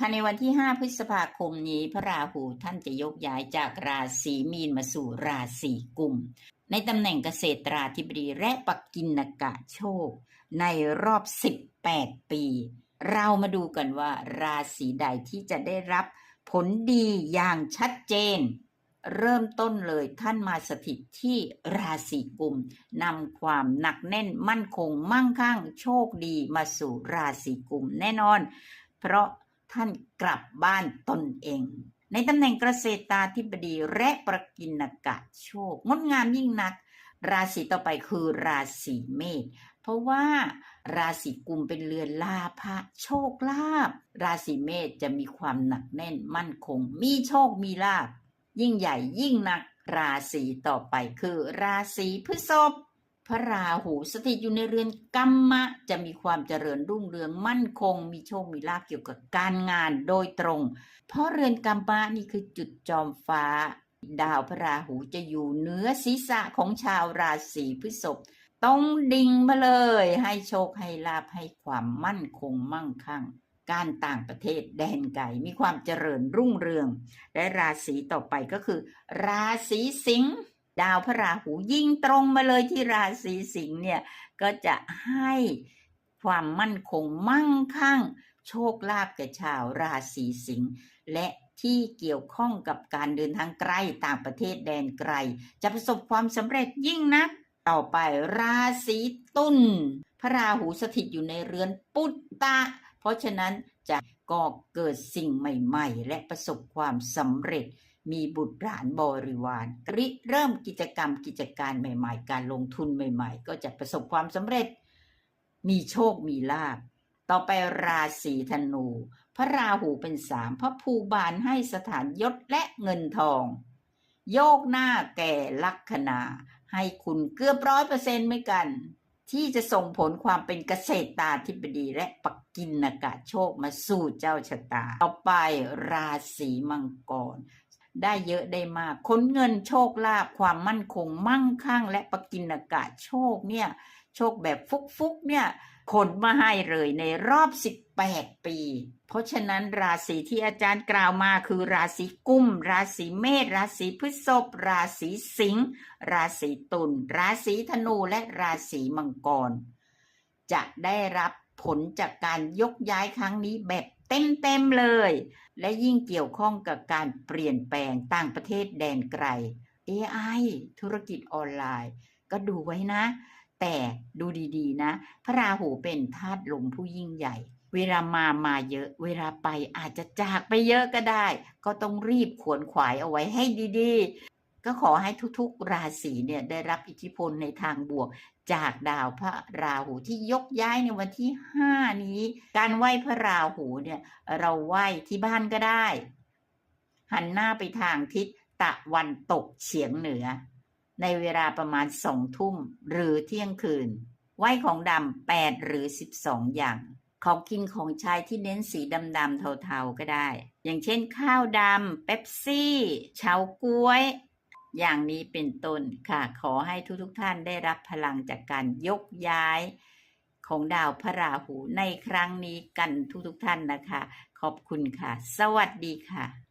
ค่ะในวันที่ 5 พฤษภาคมนี้ พระราหูท่านจะยกย้ายจากราศีมีนมาสู่ราศีกุม ในตำแหน่งเกษตราธิบดีและปักกินกะโชค ในรอบ 18 ปี เรามาดูกันว่า ราศีใดที่จะได้รับผลดีอย่างชัดเจน เริ่มต้นเลยท่านมาสถิตที่ราศีกุมนำความหนักแน่นมั่นคงมั่งคั่งโชคดีมาสู่ราศีกุมแน่นอน เพราะ ท่านกลับบ้านตนเอง ในตำแหน่งเกษตราธิบดีและประกินกะโชค งดงามยิ่งนัก ราศีต่อไปคือราศีเมษเพราะว่าราศีกุมเป็นเรือนลาภะโชคลาภราศีเมษจะมีความหนักแน่นมั่นคง มีโชคมีลาภยิ่งใหญ่ยิ่งนัก ราศีต่อไปคือราศีพฤษภ พระราหูสถิตอยู่ในเรือนกัมมะ จะมีความเจริญรุ่งเรืองมั่นคง มีโชคมีลาภเกี่ยวกับการงานโดยตรง เพราะเรือนกัมมะนี่คือจุดจอมฟ้า ดาวพระราหูจะอยู่เหนือศีรษะของชาวราศีพฤษภต้องดิ่งมาเลย ให้โชคให้ลาภให้ความมั่นคงมั่งคั่ง การต่างประเทศแดนไกลมีความเจริญรุ่งเรือง และราศีต่อไปก็คือ ราศีสิงห์ ดาวพระราหูยิ่งตรงมาเลยที่ราศีสิงห์เนี่ยก็จะให้ความมั่นคงมั่งคั่ง โชคลาภแก่ชาวราศีสิงห์และที่เกี่ยวข้องกับการเดินทางไกลต่างประเทศแดนไกล จะประสบความสำเร็จยิ่งนัก ต่อไปราศีตุลพระราหูสถิตอยู่ในเรือนปุตตะ เพราะฉะนั้นจะ ก่อเกิดสิ่งใหม่ ๆ และประสบความสำเร็จ มีบุตรหลานบริวารริเริ่มกิจกรรมกิจการใหม่ ๆ การลงทุนใหม่ ๆ ก็จะประสบความสำเร็จ มีโชคมีลาภต่อไปราศีธนู พระราหูเป็นสามพระภูบาลให้สถานยศและเงินทอง โยกหน้าแก่ลัคนา ให้คุณเกือบร้อยเปอร์เซ็นต์ไม่กัน ที่จะส่งผลความเป็นเกษตราธิบดีและปักกินนากาโชคมาสู่เจ้าชะตา ต่อไปราศีมังกร ได้เยอะได้มากค้นเงินโชคลาภความมั่นคงมั่งคั่ง และปกินากาศโชคเนี่ยโชคแบบฟุกๆเนี่ยขนมาให้เลยในรอบ 18 ปี เพราะฉะนั้นราศีที่อาจารย์กล่าวมาคือราศีกุม ราศีเมษ ราศีพฤษภ ราศีสิงห์ ราศีตุล ราศีธนู และราศีมังกร จะได้รับ ผลจากการยกย้ายครั้งนี้แบบเต็มๆเลย และยิ่งเกี่ยวข้องกับการเปลี่ยนแปลงต่างประเทศแดนไกล AI ธุรกิจออนไลน์ ก็ดูไว้นะ แต่ดูดีๆนะ พระราหูเป็นธาตุลมผู้ยิ่งใหญ่ เวลามามาเยอะ เวลาไปอาจจะจากไปเยอะก็ได้ ก็ต้องรีบขวนขวายเอาไว้ให้ดีๆ ก็ขอให้ทุกๆราศีเนี่ยได้รับอิทธิพลในทางบวกจากดาวพระราหูที่ยกย้ายในวันที่ 5 นี้ การไหว้พระราหูเนี่ยเราไหว้ที่บ้านก็ได้ หันหน้าไปทางทิศตะวันตกเฉียงเหนือ ในเวลาประมาณสองทุ่มหรือเที่ยงคืน ไหว้ของดำแปดหรือสิบสองอย่างของกินของใช้ที่เน้นสีดำๆเทาๆก็ได้ อย่างเช่นข้าวดำเป๊ปซี่เฉาก๊วย อย่างนี้เป็นต้นค่ะ ขอให้ทุกๆทท่านได้รับพลังจากการยกย้ายของดาวพระราหูในครั้งนี้กันทุกๆทท่านนะคะ ขอบคุณค่ะ สวัสดีค่ะ